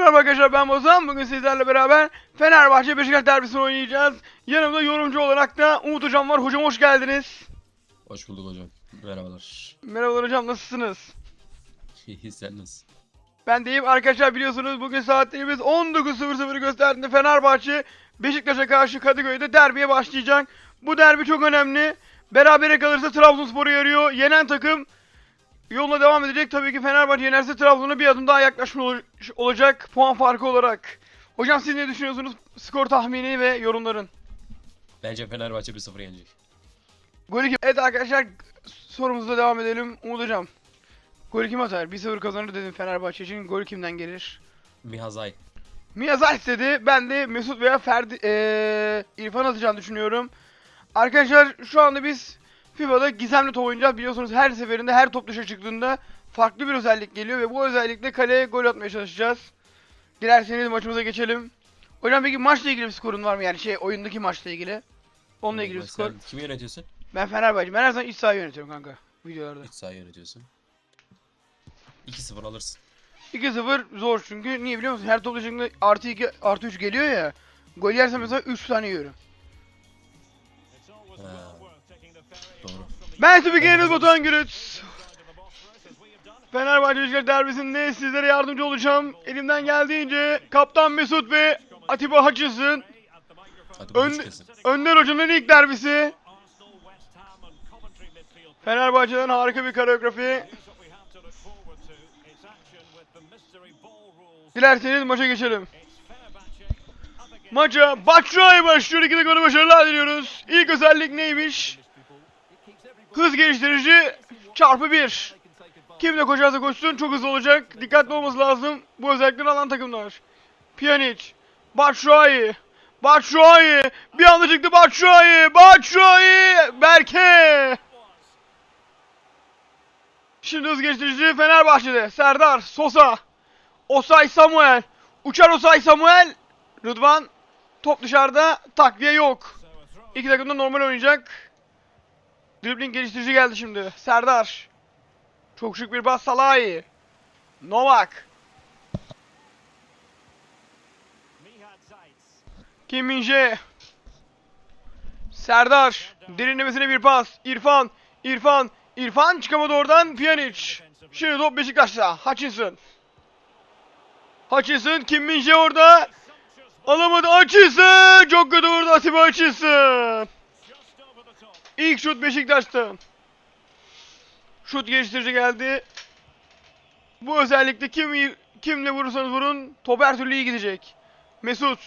merhaba arkadaşlar ben Bozan. Bugün sizlerle beraber Fenerbahçe Beşiktaş derbisini oynayacağız. Yanımda yorumcu olarak da Umut Hocam var. Hocam hoş geldiniz. Hoş bulduk hocam. Merhabalar. Merhabalar hocam nasılsınız? İyi sen nasılsın? Ben deyim arkadaşlar biliyorsunuz bugün saatlerimiz 19.00 gösterdiğinde Fenerbahçe Beşiktaş'a karşı Kadıköy'de derbiye başlayacak. Bu derbi çok önemli. Berabere kalırsa Trabzonspor'u yarıyor. Yenen takım yoluna devam edecek. Tabii ki Fenerbahçe yenerse Trabzon'a bir adım daha yaklaşmış ol- olacak puan farkı olarak. Hocam siz ne düşünüyorsunuz? Skor tahmini ve yorumların. Bence Fenerbahçe 1-0 yenecek. Golü kim? Evet arkadaşlar sorumuza devam edelim. Umut hocam. Golü kim atar? 1-0 kazanır dedim Fenerbahçe için. Golü kimden gelir? Mihazay. Miyazal istedi. Ben de Mesut veya Ferdi eee İrfan atacağını düşünüyorum. Arkadaşlar şu anda biz FIFA'da gizemli top oynayacağız. Biliyorsunuz her seferinde her top dışarı çıktığında farklı bir özellik geliyor ve bu özellikle kaleye gol atmaya çalışacağız. Dilerseniz maçımıza geçelim. Hocam peki maçla ilgili bir skorun var mı yani şey oyundaki maçla ilgili? Onunla ilgili bir skor. Sen kimi yönetiyorsun? Ben Fenerbahçe. Ben her zaman iç sahayı yönetiyorum kanka videolarda. İç saha yönetiyorsun. 2-0 alırsın. 2-0 zor çünkü niye biliyor musun? Her top dışında artı 2 artı 3 geliyor ya. Gol yersem mesela 3 tane yiyorum. Ben spikeriniz Batuhan Gürüt. Fenerbahçe Beşiktaş derbisinde sizlere yardımcı olacağım. Elimden geldiğince Kaptan Mesut ve Atiba Hutchinson. Hadi bu Ön. Önder Hoca'nın ilk derbisi. Fenerbahçe'den harika bir koreografi. Dilerseniz maça geçelim. Maça Batshuayi başlıyor. İki de golü başarılar diliyoruz. İlk özellik neymiş? Hız geliştirici çarpı 1. Kim de koşarsa koşsun çok hızlı olacak. Dikkatli olması lazım. Bu özellikleri alan takımlar. Pjanic. Batshuayi. Batshuayi. Bir anda çıktı Batshuayi. Batshuayi. Berke. Şimdi hız geliştirici Fenerbahçe'de. Serdar. Sosa. Osay Samuel. Uçar Osay Samuel. Rıdvan. Top dışarıda. Takviye yok. İki takım normal oynayacak. Dribbling geliştirici geldi şimdi. Serdar. Çok şık bir bas Salahi. Novak. Kim Min-jae. Serdar. Derinlemesine bir pas. İrfan. İrfan. İrfan çıkamadı oradan. Pjanic. Şimdi top Beşiktaş'ta. Hutchinson. Hutchinson. Kim Min-jae orada. Alamadı. Hutchinson. Çok kötü vurdu Atiba Hutchinson. İlk şut Beşiktaş'tan. Şut geliştirici geldi. Bu özellikle kim kimle vurursanız vurun top her türlü iyi gidecek. Mesut.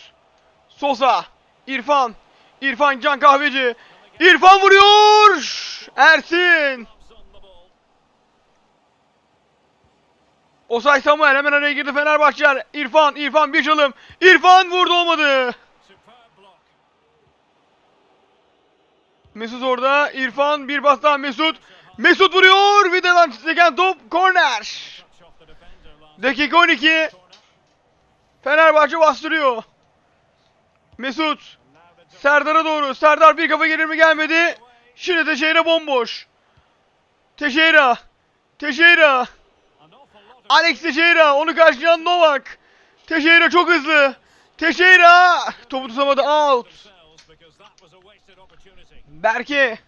Sosa. İrfan. İrfan Can Kahveci. İrfan vuruyor. Ersin. Osay Samuel hemen araya girdi Fenerbahçeler. İrfan, İrfan bir çalım. İrfan vurdu olmadı. Mesut orada. İrfan bir bas daha Mesut. Mesut vuruyor. Videodan seken top korner. Dakika 12. Fenerbahçe bastırıyor. Mesut. Serdar'a doğru. Serdar bir kafa gelir mi gelmedi. Şimdi Teixeira bomboş. Teixeira. Teixeira. Alex Teixeira. Onu karşılayan Novak. Teixeira çok hızlı. Teixeira. Topu tutamadı. Out. Berke.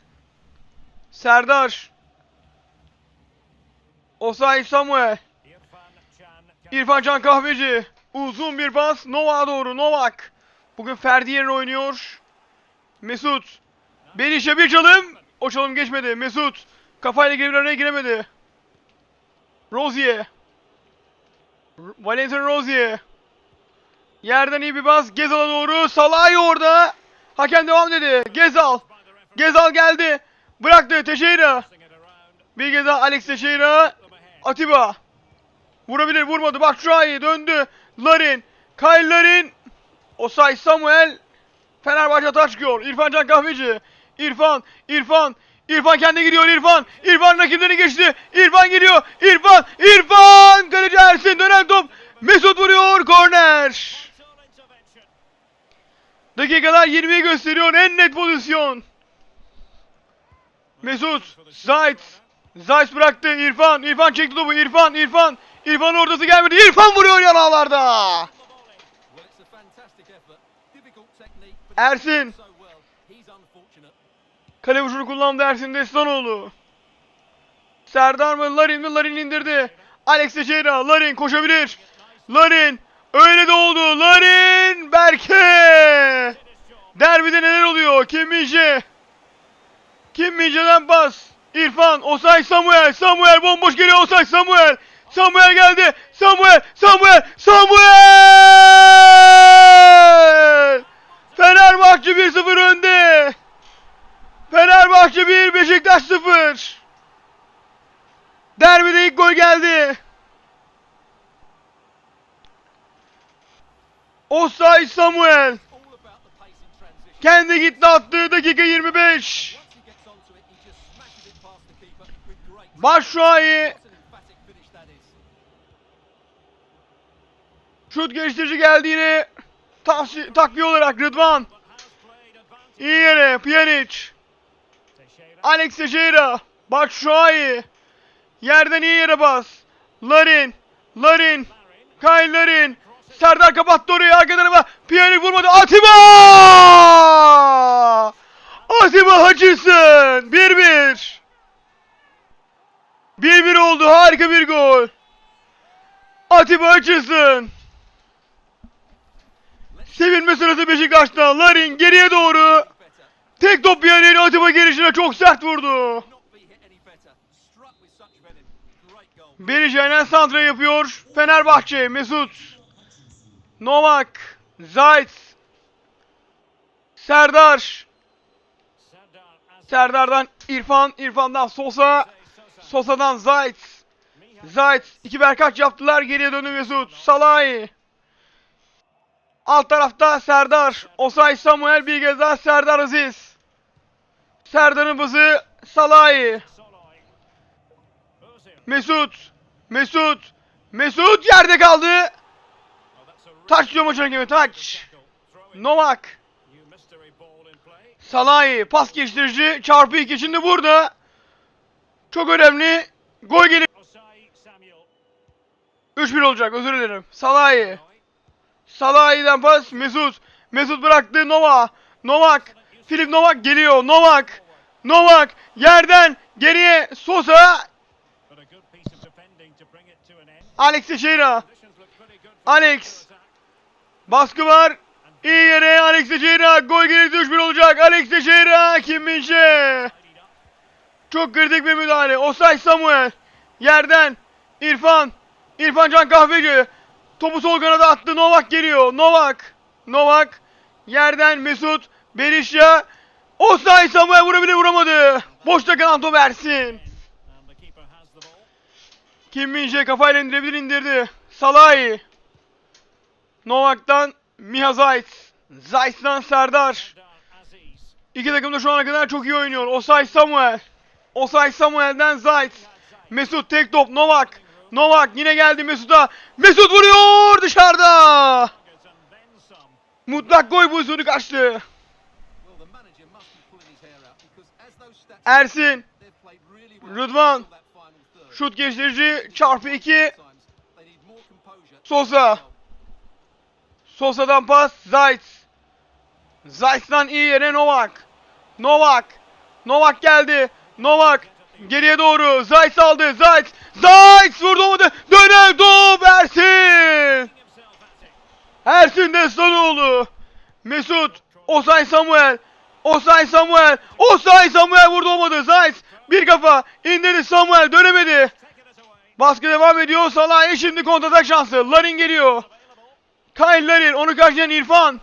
Serdar. Osay Samuel. İrfan Can Kahveci. Uzun bir pas. Novak'a doğru. Novak. Bugün Ferdi yerine oynuyor. Mesut. Berişe bir çalım. O çalım geçmedi. Mesut. Kafayla girip araya giremedi. Rozier. Valentin Rozier. Yerden iyi bir pas. Gezal'a doğru. Salah'ı orada. Hakem devam dedi. Gezal. Gezal geldi. Bıraktı. Teixeira. Bir Gezal. Alex Teixeira. Atiba. Vurabilir. Vurmadı. Bak ayı döndü. Larin. Kyle Larin. Osay Samuel. Fenerbahçe atağa çıkıyor. İrfan Can Kahveci. İrfan. İrfan. İrfan kendi gidiyor İrfan. İrfan rakiplerini geçti. İrfan gidiyor. İrfan. İrfan. Kaleci Ersin dönen top. Mesut vuruyor. Korner. Dakikalar 20'yi gösteriyor. En net pozisyon. Mesut. Zayt. Zayt bıraktı. İrfan. İrfan çekti topu. İrfan. İrfan. İrfan ortası gelmedi. İrfan vuruyor yanağlarda. Ersin. Kale vuruşunu kullandı Ersin Destanoğlu. Serdar mı? Larin mi? Larin indirdi. Alex Teixeira. Larin koşabilir. Larin. Öyle de oldu. Larin. Berke. Derbide neler oluyor? Kim Minje? Kim Minje'den pas. İrfan. Osay Samuel. Samuel bomboş geliyor. Osay Samuel. Samuel geldi. Samuel. Samuel. Samuel. Fenerbahçe 1-0 önde. Fenerbahçe 1, Beşiktaş 0. Derbide ilk gol geldi. Great Başşuayı What an emphatic finish that is. şut geliştirici geldi yine. Takviye olarak Rıdvan. İyi yere Pjanic. Alex Teixeira. Başşuayı. Yerden iyi yere bas. Larin. Larin. Kyle Larin. Serdar kapattı orayı arka tarafa. Pjanic vurmadı. Atiba! Atiba Hutchinson. 1-1. 1-1 oldu. Harika bir gol. Atiba Hutchinson. Sevinme sırası Beşiktaş'ta. Larin geriye doğru. Tek top yerine Atiba gelişine çok sert vurdu. Berişay'la santra yapıyor. Fenerbahçe, Mesut. Novak, Zayt. Serdar. Serdar'dan İrfan, İrfan'dan Sosa. Sosa'dan Zayt. Zayt. iki berkaç yaptılar. Geriye döndü Mesut. Salay. Alt tarafta Serdar. Osay Samuel bir kez daha Serdar Aziz. Serdar'ın bızı Salay. Mesut. Mesut. Mesut yerde kaldı. Taç diyor maçın hakemi taç. Novak. Salahi pas geçtirici çarpı iki şimdi burada. Çok önemli. Gol gelir. 3-1 olacak özür dilerim. Salahi. Salahi'den pas Mesut. Mesut bıraktı Nova. Novak. Filip Novak geliyor. Novak. Novak yerden geriye Sosa. Alex Teixeira. Alex. Baskı var. İyi yere Alex Teixeira. Gol gelirse 3-1 olacak. Alex Teixeira. Kim Minşe. Çok kritik bir müdahale. Osay Samuel. Yerden. İrfan. İrfan Can Kahveci. Topu sol kanada attı. Novak geliyor. Novak. Novak. Yerden Mesut. Berisha. Osay Samuel vurabilir vuramadı. Boşta kalan top Ersin. Kim Minje kafayla indirebilir indirdi. Salahi. Novak'tan Miha Zayt. Zayt'tan Serdar. İki takım da şu ana kadar çok iyi oynuyor. Osay Samuel. Osay Samuel'den Zayt. Mesut tek top Novak. Novak yine geldi Mesut'a. Mesut vuruyor dışarıda. Mutlak gol pozisyonu kaçtı. Ersin. Rıdvan. Şut geçirici çarpı 2. Times they need more composure. Sosa. Sosa'dan pas Zayt. Zayt'tan iyi yere Novak. Novak. Novak geldi. Novak. Geriye doğru. Zayt aldı. Zayt. Zayt vurdu olmadı. Dönen top Ersin. Ersin Destanoğlu. Mesut. Osay Samuel. Osay Samuel. Osay Samuel vurdu olmadı. Zayt. Bir kafa. indirdi Samuel. Dönemedi. Baskı devam ediyor. Salah'ya şimdi kontratak şansı. Larin geliyor. Kyle. Onu karşılayan İrfan.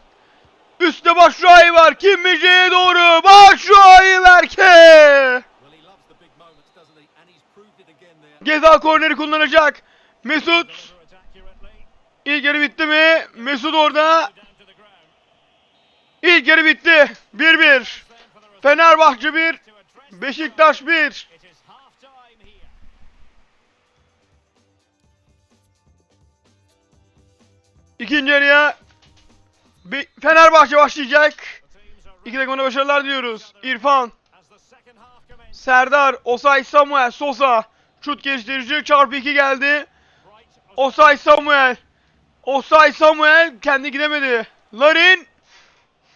Üstte Başşuay var. Kim Mice'ye doğru. Başşuay Berke. Gezal korneri kullanacak. Mesut. İlk yarı bitti mi? Mesut orada. İlk yarı bitti. 1-1. Fenerbahçe 1. Beşiktaş 1. İkinci yarıya bir Fenerbahçe başlayacak. İki takımına başarılar diliyoruz. İrfan, Serdar, Osay Samuel, Sosa. Şut geliştirici çarpı 2 geldi. Osay Samuel. Osay Samuel kendi gidemedi. Larin.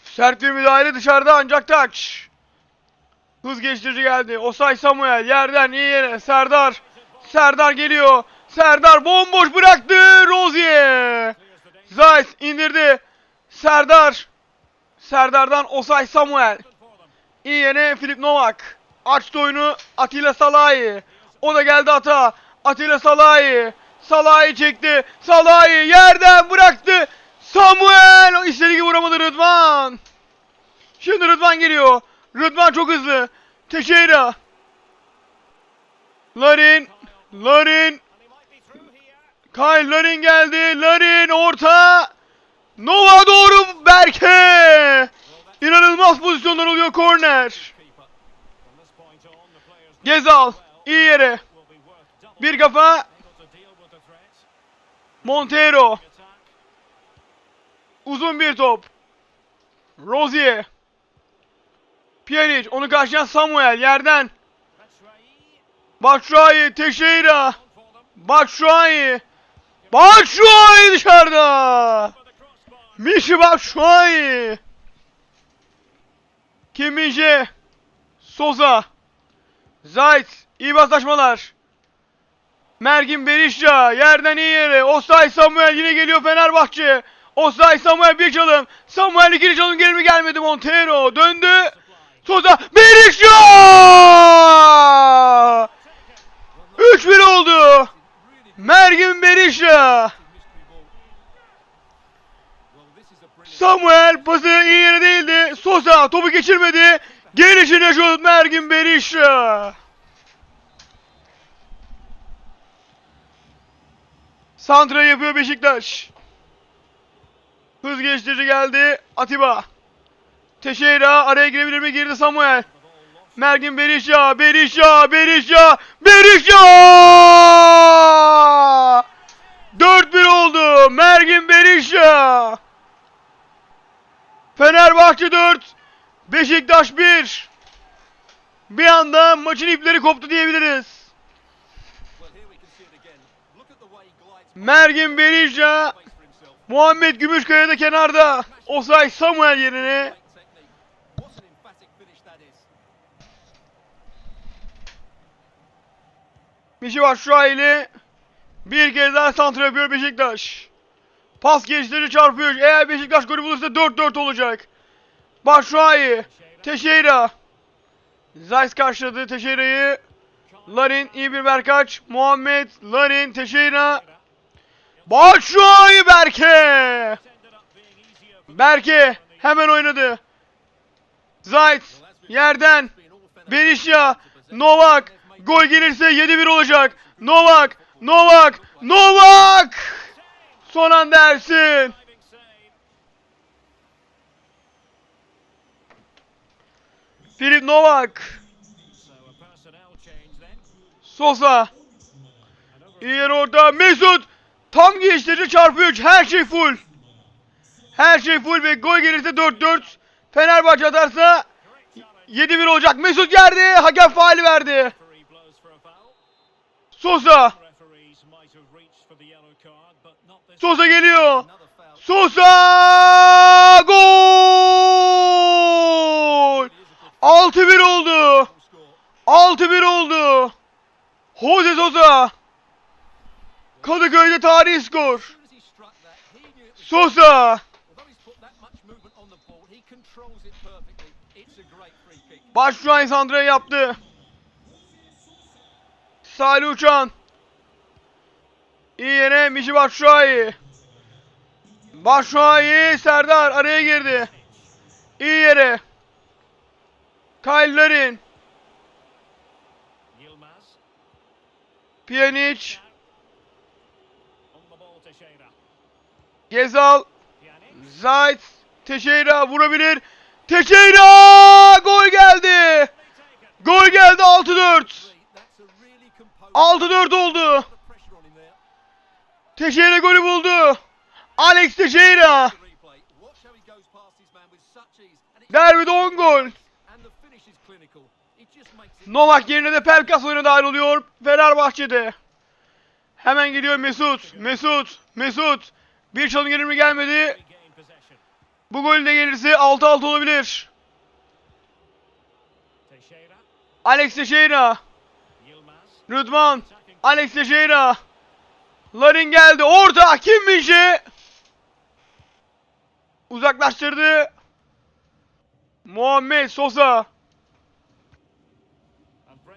Sert bir müdahale dışarıda ancak taç. Hız geçtirici geldi. Osay Samuel yerden iyi yere. Serdar. Serdar geliyor. Serdar bomboş bıraktı. Rozier. Zayt indirdi. Serdar. Serdar'dan Osay Samuel. İyi yere Filip Novak. Açtı oyunu Atilla Salahi. O da geldi ata. Atilla Salahi. Salahi çekti. Salahi yerden bıraktı. Samuel. O istediği gibi vuramadı Rıdvan. Şimdi Rıdvan geliyor. Rıdvan çok hızlı. Teixeira. Larin. Larin. Kyle Larin geldi. Larin orta. Nova doğru Berke. İnanılmaz pozisyonlar oluyor korner. Gezal iyi yere. Bir kafa Montero. Uzun bir top. Rozier. Pjanic onu karşılayan Samuel yerden. Batshuayi Teixeira. Batshuayi. Batshuayi dışarıda. Mişi Batshuayi. Kim Min-jae. Soza. Zayt. iyi paslaşmalar. Mergin Berişca. Yerden iyi yere. Osay Samuel yine geliyor Fenerbahçe. Osay Samuel bir çalım. Samuel ikili çalım geri mi gelmedi Montero. Döndü. Soza. Berişca! 3-1 oldu. Mergin Berişca. Samuel pası iyi yere değildi. Sosa topu geçirmedi. Gelişine şut Mergin Berisha. Santra yapıyor Beşiktaş. Hız geçtirici geldi. Atiba. Teixeira araya girebilir mi? Girdi Samuel. Mergin Berisha, Berisha, Berisha, Berisha! 4-1 oldu. Mergin Berisha. Fenerbahçe 4, Beşiktaş 1. Bir anda maçın ipleri koptu diyebiliriz. Mergin Berisha, Muhammed Gümüşkaya da kenarda. Osay Samuel yerine. Mişi Başşuaylı bir kez daha santra yapıyor Beşiktaş. Pas geçleri çarpıyor. Eğer Beşiktaş golü bulursa 4-4 olacak. Başşuayı. Teixeira. Zayt karşıladı Teixeira'yı. Larin iyi bir berkaç. Muhammed, Larin, Teixeira. Başşuayı Berke. Berke hemen oynadı. Zayt yerden. Berisha, Novak. Gol gelirse 7-1 olacak. Novak, Novak, Novak. Son anda Ersin. Filip Novak. Sosa. Yer orada. Mesut. Tam geçtirici çarpı 3. Her şey full. Her şey full ve gol gelirse 4-4. Fenerbahçe atarsa 7-1 olacak. Mesut geldi. Hakem faali verdi. Sosa. Sosa geliyor. Sosa! Gol! 6-1 oldu. 6-1 oldu. Jose Sosa. Kadıköy'de tarihi skor. Sosa. Başşuay Sandra yaptı. Salih Uçan. İyi yere Mişi Başşuay. Başşuay Serdar araya girdi. İyi yere. Kyle Larin. Pjanic. Gezal. Zayt. Teixeira vurabilir. Teixeira! Gol geldi. Gol geldi 6-4. 6-4 oldu. Teixeira golü buldu. Alex Teixeira. Derbi 10 gol. Novak yerine de Pelkas oyuna dahil oluyor Fenerbahçe'de. Hemen geliyor Mesut. Mesut. Mesut. Bir çalım gelir mi gelmedi. Bu gol de gelirse 6-6 olabilir. Alex Teixeira. Rıdvan. Alex Teixeira. Larin geldi. Orta. Kim Minje? Uzaklaştırdı. Muhammed Sosa.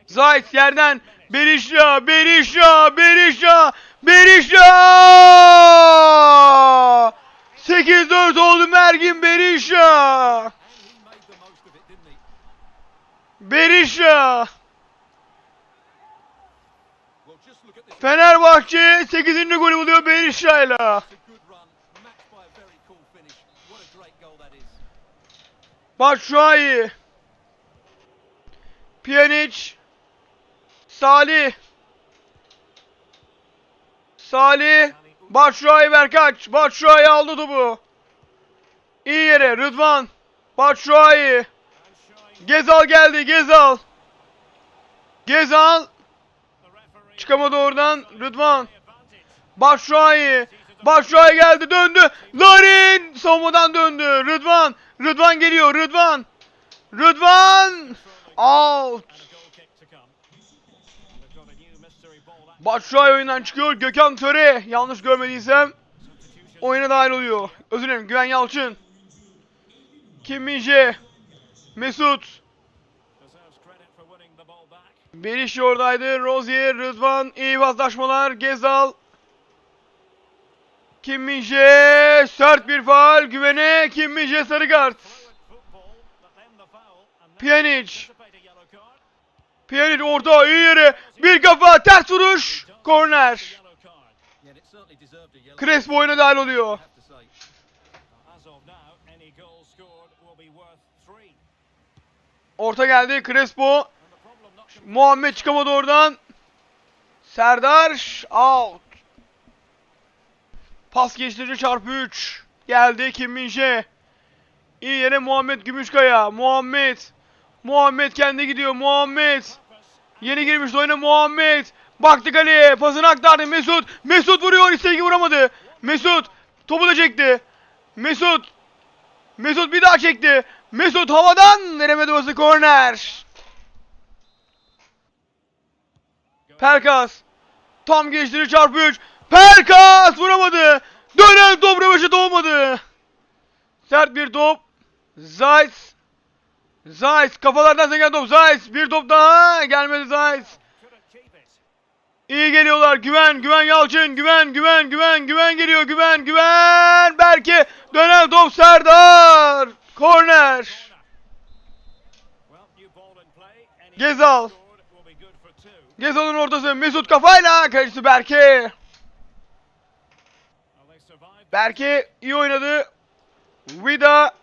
Zayt yerden. Berisha. Berisha. Berisha. Berisha. 8-4 oldu Mergin Berisha. And Fenerbahçe 8. golü buluyor Berisha'yla. Batshuayi. Pjanic. Salih. Salih. Batshuayi Berkaç. Batshuayi aldı topu. İyi yere Rıdvan. Batshuayi. Gezal geldi Gezal. Gezal. Çıkamadı oradan Rıdvan. Batshuayi. Batshuayi geldi döndü. Larin savunmadan döndü. Rıdvan. Rıdvan geliyor. Rıdvan. Rıdvan. Out. Batshuayi oyundan çıkıyor. Gökhan Töre. Yanlış görmediysem oyuna dahil oluyor. Özür dilerim. Güven Yalçın. Kim Minje. Mesut. Back. Beriş oradaydı. Rozier, Rıdvan, iyi paslaşmalar. Gezal. Kim Minje. Sert bir faal. Güvene. Kim Minje sarı kart. Pjanic. Pjanic orta iyi yere. Bir kafa ters vuruş. Korner. Crespo oyuna dahil oluyor. Orta geldi. Crespo. Muhammed çıkamadı oradan. Serdar out. Pas geçtirici çarpı 3. Geldi Kim Minje. İyi yere Muhammed Gümüşkaya. Muhammed. Muhammed kendi gidiyor. Muhammed. Yeni girmiş oyuna Muhammed. Baktı kaleye. Pasını aktardı Mesut. Mesut vuruyor. İstediği vuramadı. Mesut. Topu da çekti. Mesut. Mesut bir daha çekti. Mesut havadan veremedi bası korner. Pelkas. Tam geçtiri çarpı 3. Pelkas vuramadı. Dönen top röveşat olmadı. Sert bir top. Zayt. Zayt kafalardan seken top. Zayt bir top daha. Gelmedi Zayt. İyi geliyorlar. Güven, Güven Yalçın. Güven, Güven, Güven, Güven geliyor. Güven, Güven. Berke. Dönen top Serdar. Korner. Gezal. Gezal'ın ortası. Mesut kafayla. Kalecisi Berke. Berke iyi oynadı. Vida.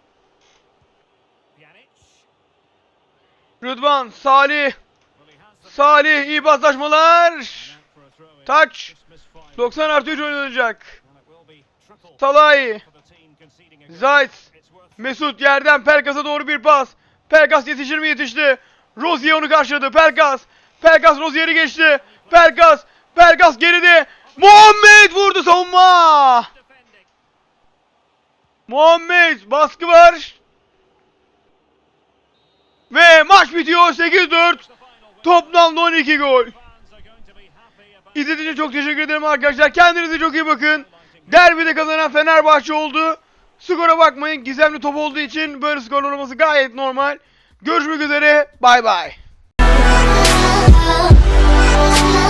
Rıdvan, Salih, Salih iyi paslaşmalar. misfired. 90 artı 3 oynanacak. Goal. Zayt, Mesut yerden Pelkas'a doğru bir pas. Pelkas yetişir mi yetişti. Rozier onu karşıladı. Pelkas, Pelkas Rozier'i geçti. Pelkas, Pelkas geride. Muhammed vurdu savunma. Muhammed baskı var. Ve maç bitiyor 8-4. The final whistle. Toplamda 12 gol. İzlediğiniz çok teşekkür ederim arkadaşlar. Kendinize çok iyi bakın. Derbide kazanan Fenerbahçe oldu. Skora bakmayın. Gizemli top olduğu için böyle skor olması gayet normal. Görüşmek üzere. Bay bay. Oh.